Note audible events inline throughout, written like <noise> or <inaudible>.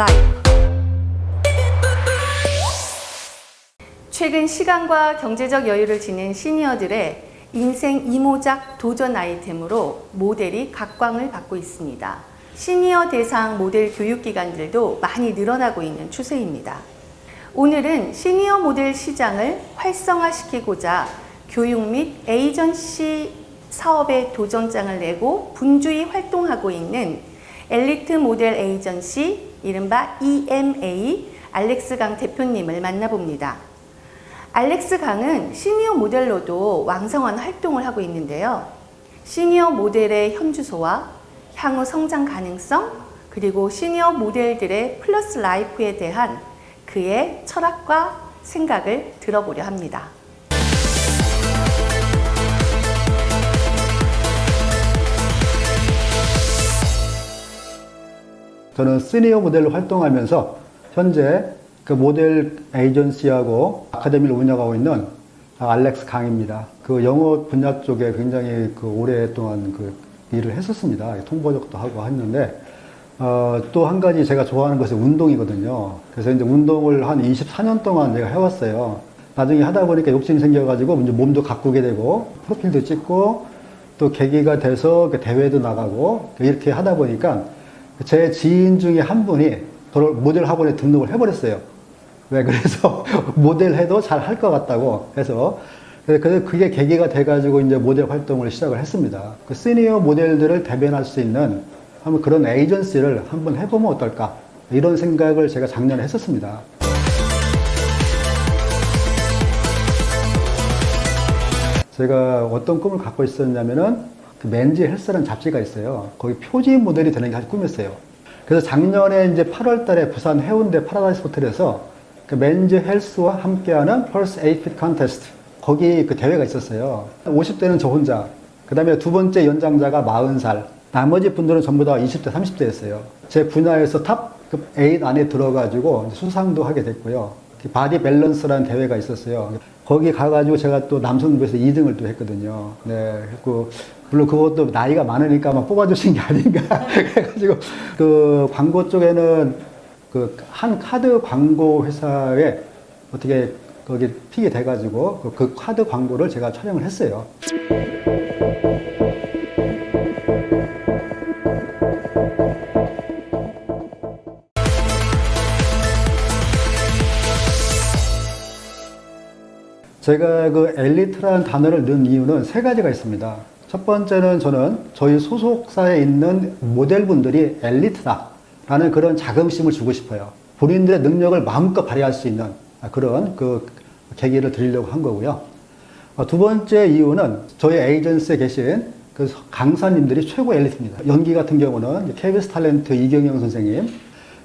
라이프 최근 시간과 경제적 여유를 지닌 시니어들의 인생 이모작 도전 아이템으로 모델이 각광을 받고 있습니다. 시니어 대상 모델 교육기관들도 많이 늘어나고 있는 추세입니다. 오늘은 시니어 모델 시장을 활성화시키고자 교육 및 에이전시 사업에 도전장을 내고 분주히 활동하고 있는 엘리트 모델 에이전시 이른바 EMA 알렉스 강 대표님을 만나봅니다. 알렉스 강은 시니어 모델로도 왕성한 활동을 하고 있는데요. 시니어 모델의 현주소와 향후 성장 가능성, 그리고 시니어 모델들의 플러스 라이프에 대한 그의 철학과 생각을 들어보려 합니다. 저는 시니어 모델로 활동하면서 현재 그 모델 에이전시하고 아카데미를 운영하고 있는 알렉스 강입니다. 그 영어 분야 쪽에 굉장히 그 오랫동안 그 일을 했었습니다. 통번역도 하고 했는데 어, 또 한 가지 제가 좋아하는 것이 운동이거든요. 그래서 이제 운동을 한 24년 동안 제가 해왔어요. 나중에 하다 보니까 욕심이 생겨가지고 이제 몸도 가꾸게 되고 프로필도 찍고 또 계기가 돼서 그 대회도 나가고 이렇게 하다 보니까 제 지인 중에 한 분이 모델 학원에 등록을 해버렸어요. 왜 그래서 <laughs> 모델 해도 잘 할 것 같다고 해서 그래서 그게 계기가 돼가지고 이제 모델 활동을 시작을 했습니다. 그 시니어 모델들을 대변할 수 있는 한번 그런 에이전시를 한번 해보면 어떨까 이런 생각을 제가 작년에 했었습니다. 제가 어떤 꿈을 갖고 있었냐면은 그 맨지 헬스라는 잡지가 있어요. 거기 표지 모델이 되는 게 아주 꿈이었어요. 그래서 작년에 이제 8월 달에 부산 해운대 파라다이스 호텔에서 그 맨즈 헬스와 함께하는 펄스 에이핏 컨테스트 거기 그 대회가 있었어요. 50대는 저 혼자. 그 다음에 두 번째 연장자가 40살. 나머지 분들은 전부 다 20대, 30대였어요. 제 분야에서 탑급 8 안에 들어가지고 수상도 하게 됐고요. 바디 밸런스라는 대회가 있었어요. 거기 가가지고 제가 또 남성부에서 2등을 또 했거든요. 네. 그리고 물론 그것도 나이가 많으니까 막 뽑아주신 게 아닌가. <laughs> 그래가지고 그 광고 쪽에는 그 한 카드 광고 회사에 어떻게 거기 픽이 돼가지고 그- 그 카드 광고를 제가 촬영을 했어요. 제가 그 엘리트라는 단어를 넣은 이유는 세 가지가 있습니다. 첫 번째는 저는 저희 소속사에 있는 모델분들이 엘리트다라는 그런 자긍심을 주고 싶어요. 본인들의 능력을 마음껏 발휘할 수 있는 그런 그 계기를 드리려고 한 거고요. 어, 두 번째 이유는 저희 에이전시에 계신 그 강사님들이 최고 엘리트입니다. 연기 같은 경우는 KBS 탤런트 이경영 선생님,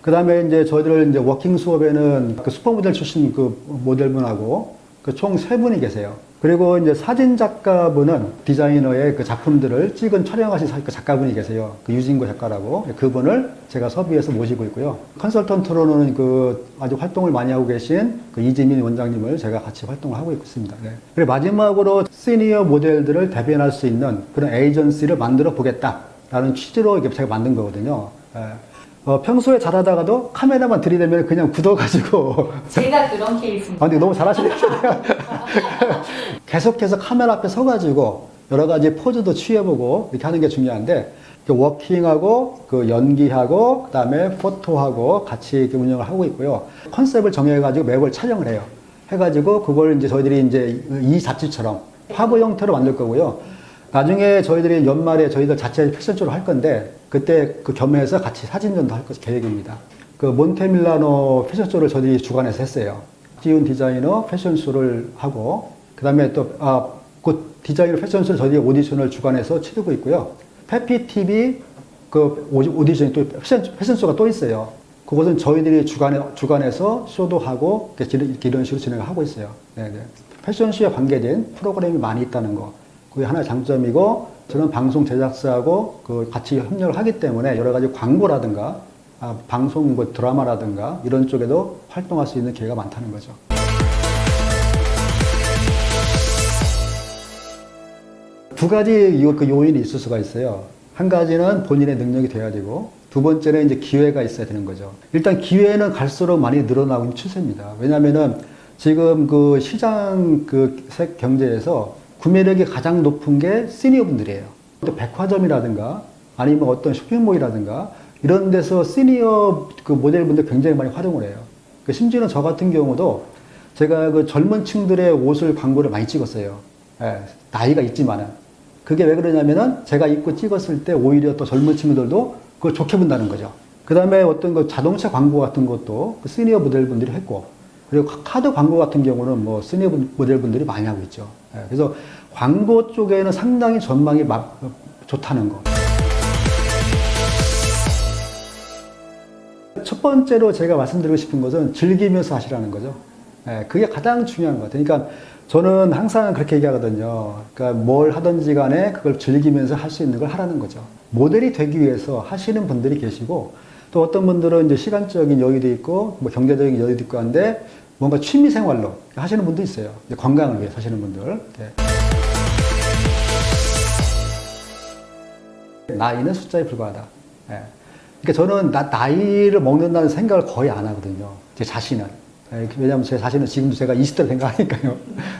그 다음에 이제 저희들 이제 워킹 수업에는 그 슈퍼모델 출신 그 모델분하고 그 총 세 분이 계세요. 그리고 이제 사진 작가분은 디자이너의 그 작품들을 찍은 촬영하신 사- 그 작가분이 계세요. 그 유진고 작가라고 그분을 제가 섭외해서 모시고 있고요. 컨설턴트로는 그 아주 활동을 많이 하고 계신 그 이지민 원장님을 제가 같이 활동을 하고 있습니다. 네. 그리고 마지막으로 시니어 모델들을 대변할 수 있는 그런 에이전시를 만들어 보겠다라는 취지로 이게 제가 만든 거거든요. 예. 어, 평소에 잘하다가도 카메라만 들이대면 그냥 굳어가지고 <laughs> 제가 그런 케이스입니다. 아, 근데 너무 잘하시네요. 계속해서 카메라 앞에 서가지고 여러 가지 포즈도 취해보고 이렇게 하는 게 중요한데 그 워킹하고 그 연기하고 그다음에 포토하고 같이 이렇게 운영을 하고 있고요. 컨셉을 정해가지고 매월 촬영을 해요. 해가지고 그걸 이제 저희들이 이제 이 잡지처럼 화보 형태로 만들 거고요. 나중에 저희들이 연말에 저희들 자체 패션쇼를 할 건데 그때 그 겸해서 같이 사진전도 할 것 계획입니다. 그 몬테밀라노 패션쇼를 저희들이 주관해서 했어요. 지훈 디자이너 패션쇼를 하고 그다음에 또 아, 그 디자이너 패션쇼 저희들이 오디션을 주관해서 치르고 있고요. 페피 TV 그 오디- 오디션이 또 패션, 패션쇼가 또 있어요. 그것은 저희들이 주관해, 주관해서 쇼도 하고 이렇게 이런- 식으로 진행을 하고 있어요. 네네. 패션쇼에 관계된 프로그램이 많이 있다는 거. 그게 하나의 장점이고 저는 방송 제작사하고 그 같이 협력을 하기 때문에 여러 가지 광고라든가 아, 방송 뭐 드라마라든가 이런 쪽에도 활동할 수 있는 기회가 많다는 거죠. 두 가지 요, 그 요인이 있을 수가 있어요. 한 가지는 본인의 능력이 돼야 되고 두 번째는 이제 기회가 있어야 되는 거죠. 일단 기회는 갈수록 많이 늘어나고 있는 추세입니다. 왜냐하면은 지금 그 시장 그색 경제에서 구매력이 가장 높은 게 시니어 분들이에요. 또 백화점이라든가 아니면 어떤 쇼핑몰이라든가 이런 데서 시니어 그 모델분들 굉장히 많이 활용을 해요. 그 심지어는 저 같은 경우도 제가 그 젊은 층들의 옷을 광고를 많이 찍었어요. 예, 나이가 있지만은. 그게 왜 그러냐면은 제가 입고 찍었을 때 오히려 또 젊은 친구들도 그걸 좋게 본다는 거죠. 그 다음에 어떤 그 자동차 광고 같은 것도 그 시니어 모델분들이 했고, 그리고 카- 카드 광고 같은 경우는 뭐 시니어 분- 모델분들이 많이 하고 있죠. 예, 그래서 광고 쪽에는 상당히 전망이 마- 좋다는 거. 첫 번째로 제가 말씀드리고 싶은 것은 즐기면서 하시라는 거죠. 예, 그게 가장 중요한 것 같아요. 그러니까 저는 항상 그렇게 얘기하거든요. 그러니까 뭘 하든지 간에 그걸 즐기면서 할 수 있는 걸 하라는 거죠. 모델이 되기 위해서 하시는 분들이 계시고 또 어떤 분들은 이제 시간적인 여유도 있고 뭐 경제적인 여유도 있고 한데 뭔가 취미 생활로 하시는 분도 있어요. 건강을 위해서 하시는 분들. 예. 나이는 숫자에 불과하다. 예. 그러니까 저는 나, 나이를 먹는다는 생각을 거의 안 하거든요. 제 자신은. 예, 왜냐하면 제 자신은 지금도 제가 20대로 생각하니까요.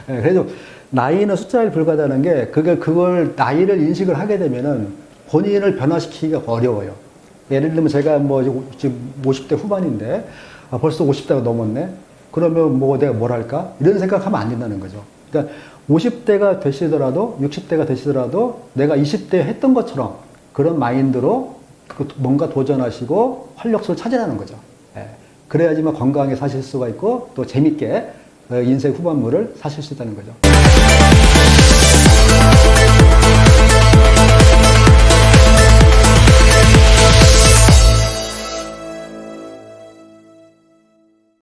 예, 그래도 나이는 숫자에 불과하다는 게 그걸, 그걸 나이를 인식을 하게 되면은 본인을 변화시키기가 어려워요. 예를 들면 제가 뭐 지금 50대 후반인데 아, 벌써 50대가 넘었네? 그러면 뭐 내가 뭘 할까? 이런 생각하면 안 된다는 거죠. 그러니까 50대가 되시더라도 60대가 되시더라도 내가 20대 했던 것처럼 그런 마인드로 그 뭔가 도전하시고 활력소를 찾으라는 거죠. 예. 그래야지만 건강하게 사실 수가 있고 또 재밌게 어, 인생 후반부를 사실 수 있다는 거죠.